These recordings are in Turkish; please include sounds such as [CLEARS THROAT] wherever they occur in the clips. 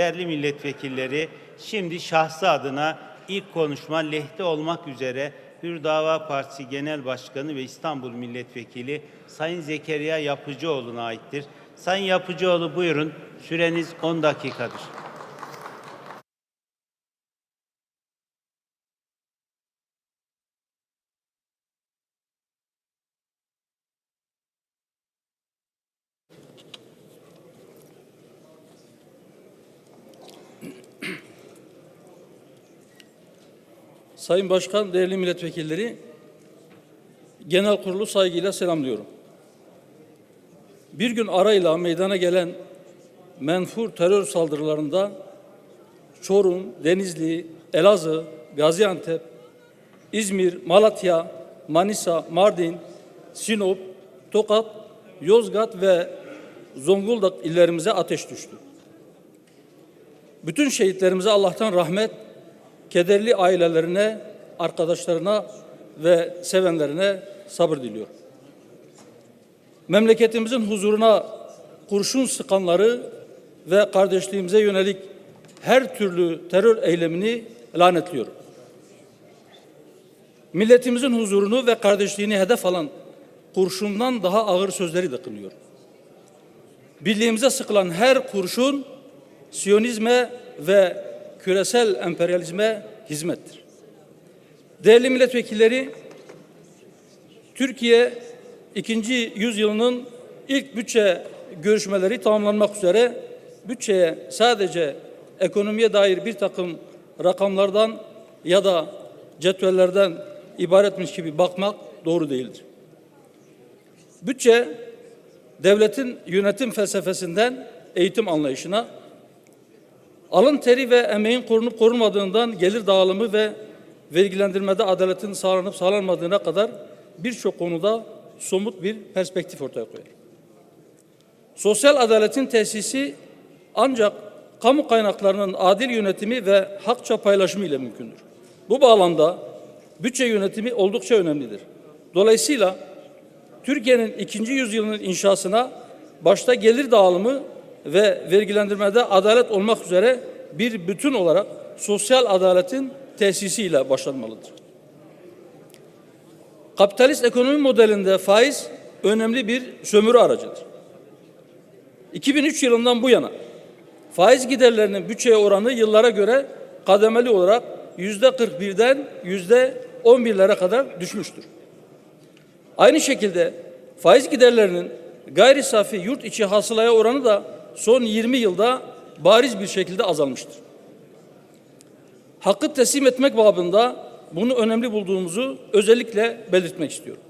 Değerli milletvekilleri, şimdi şahsı adına ilk konuşma lehte olmak üzere Hür Dava Partisi Genel Başkanı ve İstanbul Milletvekili Sayın Zekeriya Yapıcıoğlu'na aittir. Sayın Yapıcıoğlu buyurun, süreniz 10 dakikadır. Sayın Başkan, değerli milletvekilleri, genel kurulu saygıyla selamlıyorum. Bir gün arayla meydana gelen menfur terör saldırılarında Çorum, Denizli, Elazığ, Gaziantep, İzmir, Malatya, Manisa, Mardin, Sinop, Tokat, Yozgat ve Zonguldak illerimize ateş düştü. Bütün şehitlerimize Allah'tan rahmet, kederli ailelerine, arkadaşlarına ve sevenlerine sabır diliyorum. Memleketimizin huzuruna kurşun sıkanları ve kardeşliğimize yönelik her türlü terör eylemini lanetliyorum. Milletimizin huzurunu ve kardeşliğini hedef alan kurşundan daha ağır sözleri de kınıyorum. Birliğimize sıkılan her kurşun Siyonizme ve küresel emperyalizme hizmettir. Değerli milletvekilleri, Türkiye ikinci yüzyılının ilk bütçe görüşmeleri tamamlanmak üzere bütçeye sadece ekonomiye dair bir takım rakamlardan ya da cetvellerden ibaretmiş gibi bakmak doğru değildir. Bütçe devletin yönetim felsefesinden eğitim anlayışına, alın teri ve emeğin korunup korunmadığından gelir dağılımı ve vergilendirmede adaletin sağlanıp sağlanmadığına kadar birçok konuda somut bir perspektif ortaya koyar. Sosyal adaletin tesisi ancak kamu kaynaklarının adil yönetimi ve hakça paylaşımı ile mümkündür. Bu bağlamda bütçe yönetimi oldukça önemlidir. Dolayısıyla Türkiye'nin ikinci yüzyılının inşasına başta gelir dağılımı ve vergilendirmede adalet olmak üzere bir bütün olarak sosyal adaletin tesisiyle başlanmalıdır. Kapitalist ekonomi modelinde faiz önemli bir sömürü aracıdır. 2003 yılından bu yana faiz giderlerinin bütçeye oranı yıllara göre kademeli olarak yüzde 41'den yüzde 11'lere kadar düşmüştür. Aynı şekilde faiz giderlerinin gayri safi yurt içi hasılaya oranı da son 20 yılda bariz bir şekilde azalmıştır. Hakkı teslim etmek babında bunu önemli bulduğumuzu özellikle belirtmek istiyorum.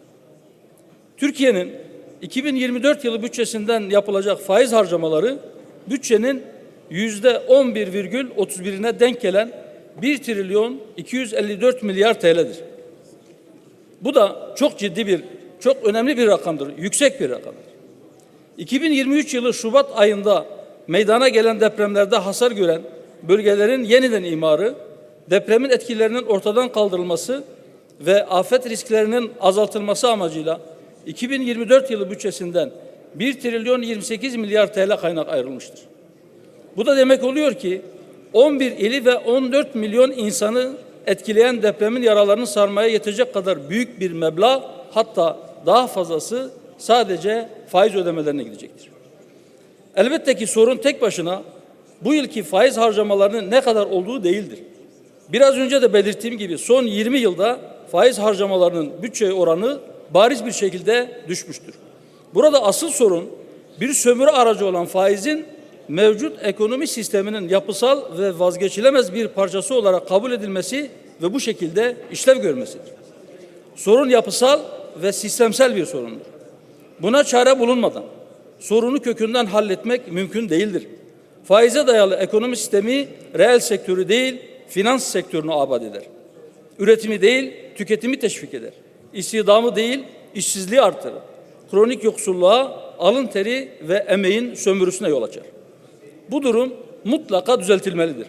Türkiye'nin 2024 yılı bütçesinden yapılacak faiz harcamaları bütçenin yüzde 11,31'ine denk gelen 1 trilyon 254 milyar TL'dir. Bu da çok ciddi bir, çok önemli bir rakamdır, yüksek bir rakamdır. 2023 yılı Şubat ayında meydana gelen depremlerde hasar gören bölgelerin yeniden imarı, depremin etkilerinin ortadan kaldırılması ve afet risklerinin azaltılması amacıyla 2024 yılı bütçesinden 1 trilyon 28 milyar TL kaynak ayrılmıştır. Bu da demek oluyor ki 11 ili ve 14 milyon insanı etkileyen depremin yaralarını sarmaya yetecek kadar büyük bir meblağ hatta daha fazlası sadece faiz ödemelerine gidecektir. Elbette ki sorun tek başına bu yılki faiz harcamalarının ne kadar olduğu değildir. Biraz önce de belirttiğim gibi son 20 yılda faiz harcamalarının bütçe oranı bariz bir şekilde düşmüştür. Burada asıl sorun bir sömürü aracı olan faizin mevcut ekonomi sisteminin yapısal ve vazgeçilemez bir parçası olarak kabul edilmesi ve bu şekilde işlev görmesidir. Sorun yapısal ve sistemsel bir sorundur. Buna çare bulunmadan sorunu kökünden halletmek mümkün değildir. Faize dayalı ekonomi sistemi reel sektörü değil, finans sektörünü abad eder. Üretimi değil, tüketimi teşvik eder. İstihdamı değil, işsizliği artırır. Kronik yoksulluğa, alın teri ve emeğin sömürüsüne yol açar. Bu durum mutlaka düzeltilmelidir.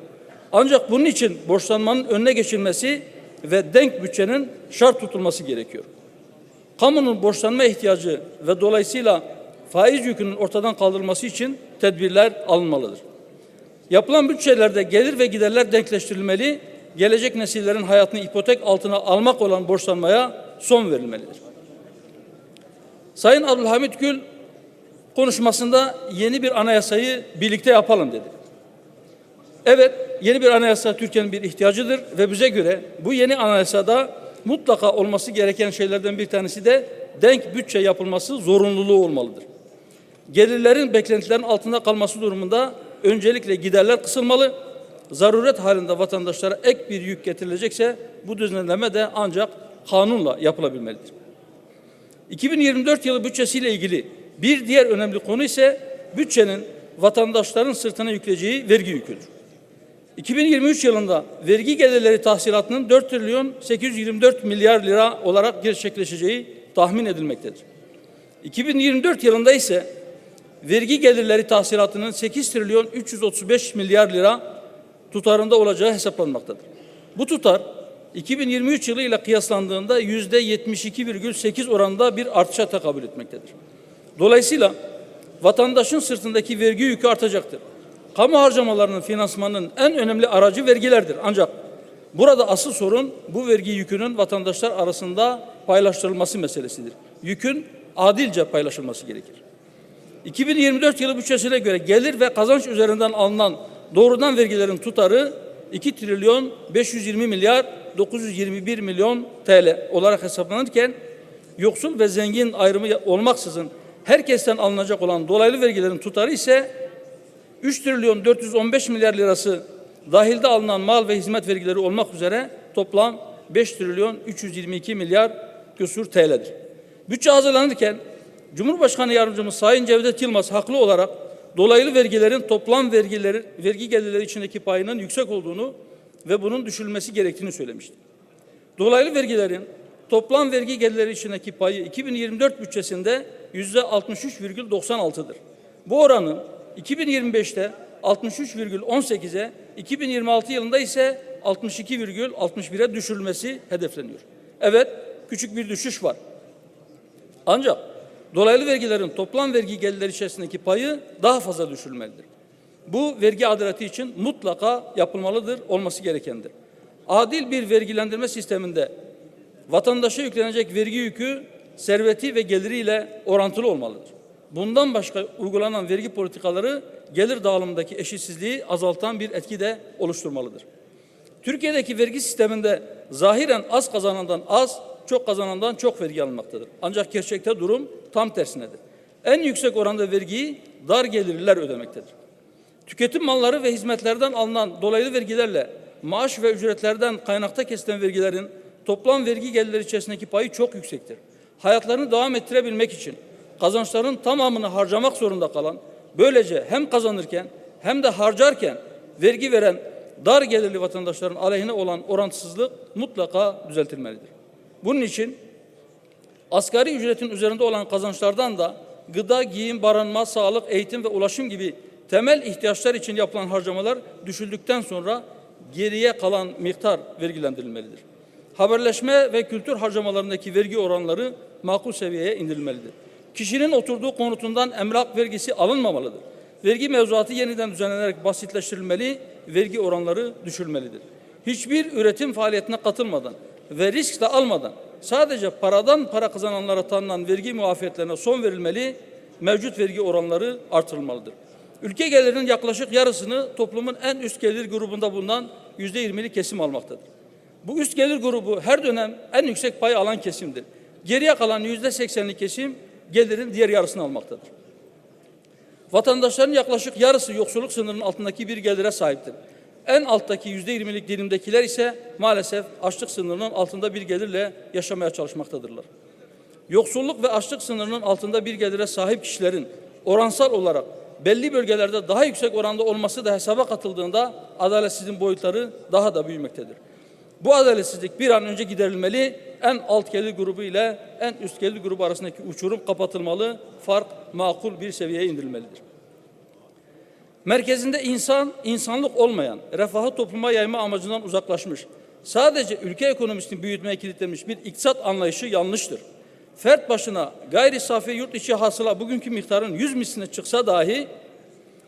Ancak bunun için borçlanmanın önüne geçilmesi ve denk bütçenin şart tutulması gerekiyor. Kamunun borçlanma ihtiyacı ve dolayısıyla faiz yükünün ortadan kaldırılması için tedbirler alınmalıdır. Yapılan bütçelerde gelir ve giderler denkleştirilmeli, gelecek nesillerin hayatını ipotek altına almak olan borçlanmaya son verilmelidir. Sayın Abdülhamit Gül konuşmasında yeni bir anayasayı birlikte yapalım dedi. Evet, yeni bir anayasa Türkiye'nin bir ihtiyacıdır ve bize göre bu yeni anayasada mutlaka olması gereken şeylerden bir tanesi de denk bütçe yapılması zorunluluğu olmalıdır. Gelirlerin beklentilerin altında kalması durumunda öncelikle giderler kısılmalı. Zaruret halinde vatandaşlara ek bir yük getirilecekse bu düzenleme de ancak kanunla yapılabilmelidir. 2024 yılı bütçesiyle ilgili bir diğer önemli konu ise bütçenin vatandaşların sırtına yükleyeceği vergi yüküdür. 2023 yılında vergi gelirleri tahsilatının 4 trilyon 824 milyar lira olarak gerçekleşeceği tahmin edilmektedir. 2024 yılında ise vergi gelirleri tahsilatının 8 trilyon 335 milyar lira tutarında olacağı hesaplanmaktadır. Bu tutar 2023 yılı ile kıyaslandığında yüzde 72,8 oranında bir artışa tekabül etmektedir. Dolayısıyla vatandaşın sırtındaki vergi yükü artacaktır. Kamu harcamalarının finansmanının en önemli aracı vergilerdir. Ancak burada asıl sorun bu vergi yükünün vatandaşlar arasında paylaştırılması meselesidir. Yükün adilce paylaşılması gerekir. 2024 yılı bütçesine göre gelir ve kazanç üzerinden alınan doğrudan vergilerin tutarı 2 trilyon 520 milyar 921 milyon TL olarak hesaplanırken yoksul ve zengin ayrımı olmaksızın herkesten alınacak olan dolaylı vergilerin tutarı ise 3 trilyon 415 milyar lirası dahilde alınan mal ve hizmet vergileri olmak üzere toplam 5 trilyon 322 milyar küsur TL'dir. Bütçe hazırlanırken Cumhurbaşkanı Yardımcımız Sayın Cevdet Yılmaz haklı olarak dolaylı vergilerin toplam vergileri, vergi gelirleri içindeki payının yüksek olduğunu ve bunun düşürülmesi gerektiğini söylemişti. Dolaylı vergilerin toplam vergi gelirleri içindeki payı 2024 bütçesinde yüzde 63,96'dır. Bu oranın 2025'te 63,18'e, 2026 yılında ise 62,61'e düşürülmesi hedefleniyor. Evet, küçük bir düşüş var. Ancak dolaylı vergilerin toplam vergi gelirleri içerisindeki payı daha fazla düşürülmelidir. Bu vergi adaleti için mutlaka yapılmalıdır, olması gerekendir. Adil bir vergilendirme sisteminde vatandaşa yüklenecek vergi yükü serveti ve geliriyle orantılı olmalıdır. Bundan başka uygulanan vergi politikaları gelir dağılımındaki eşitsizliği azaltan bir etki de oluşturmalıdır. Türkiye'deki vergi sisteminde zahiren az kazanandan az, çok kazanandan çok vergi alınmaktadır. Ancak gerçekte durum tam tersinedir. En yüksek oranda vergiyi dar gelirliler ödemektedir. Tüketim malları ve hizmetlerden alınan dolaylı vergilerle maaş ve ücretlerden kaynakta kesilen vergilerin toplam vergi gelirleri içerisindeki payı çok yüksektir. Hayatlarını devam ettirebilmek için kazançların tamamını harcamak zorunda kalan, böylece hem kazanırken hem de harcarken vergi veren dar gelirli vatandaşların aleyhine olan orantısızlık mutlaka düzeltilmelidir. Bunun için asgari ücretin üzerinde olan kazançlardan da gıda, giyim, barınma, sağlık, eğitim ve ulaşım gibi temel ihtiyaçlar için yapılan harcamalar düşüldükten sonra geriye kalan miktar vergilendirilmelidir. Haberleşme ve kültür harcamalarındaki vergi oranları makul seviyeye indirilmelidir. Kişinin oturduğu konutundan emlak vergisi alınmamalıdır. Vergi mevzuatı yeniden düzenlenerek basitleştirilmeli, vergi oranları düşürülmelidir. Hiçbir üretim faaliyetine katılmadan ve risk de almadan sadece paradan para kazananlara tanınan vergi muafiyetlerine son verilmeli, mevcut vergi oranları artırılmalıdır. Ülke gelirinin yaklaşık yarısını toplumun en üst gelir grubunda bulunan yüzde yirmili kesim almaktadır. Bu üst gelir grubu her dönem en yüksek pay alan kesimdir. Geriye kalan yüzde seksenlik kesim gelirin diğer yarısını almaktadır. Vatandaşların yaklaşık yarısı yoksulluk sınırının altındaki bir gelire sahiptir. En alttaki yüzde yirmilik dilimdekiler ise maalesef açlık sınırının altında bir gelirle yaşamaya çalışmaktadırlar. Yoksulluk ve açlık sınırının altında bir gelire sahip kişilerin oransal olarak belli bölgelerde daha yüksek oranda olması da hesaba katıldığında adaletsizliğin boyutları daha da büyümektedir. Bu adaletsizlik bir an önce giderilmeli, en alt gelir grubu ile en üst gelir grubu arasındaki uçurum kapatılmalı, fark makul bir seviyeye indirilmelidir. Merkezinde insan, insanlık olmayan, refahı topluma yayma amacından uzaklaşmış, sadece ülke ekonomisini büyütmeye kilitlenmiş bir iktisat anlayışı yanlıştır. Fert başına gayri safi yurt içi hasıla bugünkü miktarın 100 misline çıksa dahi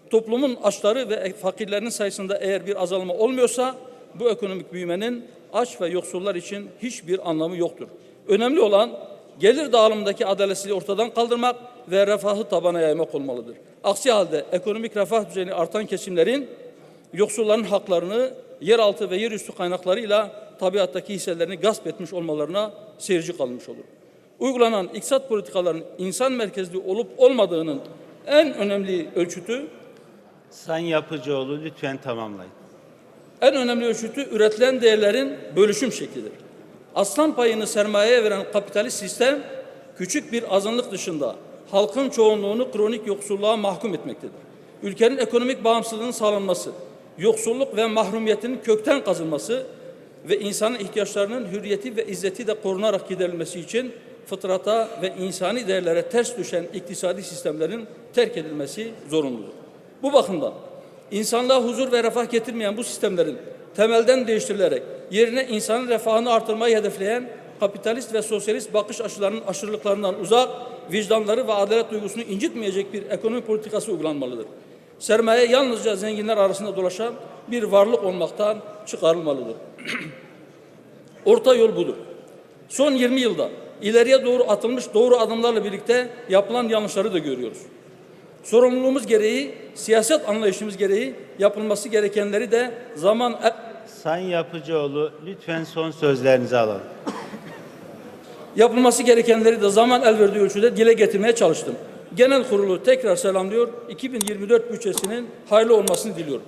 toplumun açları ve fakirlerinin sayısında eğer bir azalma olmuyorsa bu ekonomik büyümenin aç ve yoksullar için hiçbir anlamı yoktur. Önemli olan gelir dağılımındaki adaletsizliği ortadan kaldırmak ve refahı tabana yaymak olmalıdır. Aksi halde ekonomik refah düzeyini artan kesimlerin yoksulların haklarını yeraltı ve yerüstü kaynaklarıyla tabiattaki hisselerini gasp etmiş olmalarına seyirci kalmış olur. Uygulanan iktisat politikalarının insan merkezli olup olmadığının en önemli ölçütü Sayın Yapıcıoğlu lütfen tamamlayın. En önemli ölçütü üretilen değerlerin bölüşüm şeklidir. Aslan payını sermayeye veren kapitalist sistem küçük bir azınlık dışında halkın çoğunluğunu kronik yoksulluğa mahkum etmektedir. Ülkenin ekonomik bağımsızlığının sağlanması, yoksulluk ve mahrumiyetin kökten kazılması ve insanın ihtiyaçlarının hürriyeti ve izzeti de korunarak giderilmesi için fıtrata ve insani değerlere ters düşen iktisadi sistemlerin terk edilmesi zorunludur. Bu bakımdan İnsanlığa huzur ve refah getirmeyen bu sistemlerin temelden değiştirilerek yerine insanın refahını artırmayı hedefleyen kapitalist ve sosyalist bakış açılarının aşırılıklarından uzak, vicdanları ve adalet duygusunu incitmeyecek bir ekonomi politikası uygulanmalıdır. Sermaye yalnızca zenginler arasında dolaşan bir varlık olmaktan çıkarılmalıdır. [CLEARS THROAT] Orta yol budur. Son 20 yılda ileriye doğru atılmış doğru adımlarla birlikte yapılan yanlışları da görüyoruz. Sorumluluğumuz gereği, siyaset anlayışımız gereği yapılması gerekenleri de zaman Sayın Yapıcıoğlu lütfen son sözlerinizi alalım. yapılması gerekenleri de zaman el verdiği ölçüde dile getirmeye çalıştım. Genel kurulu tekrar selamlıyor. 2024 bütçesinin hayırlı olmasını diliyorum.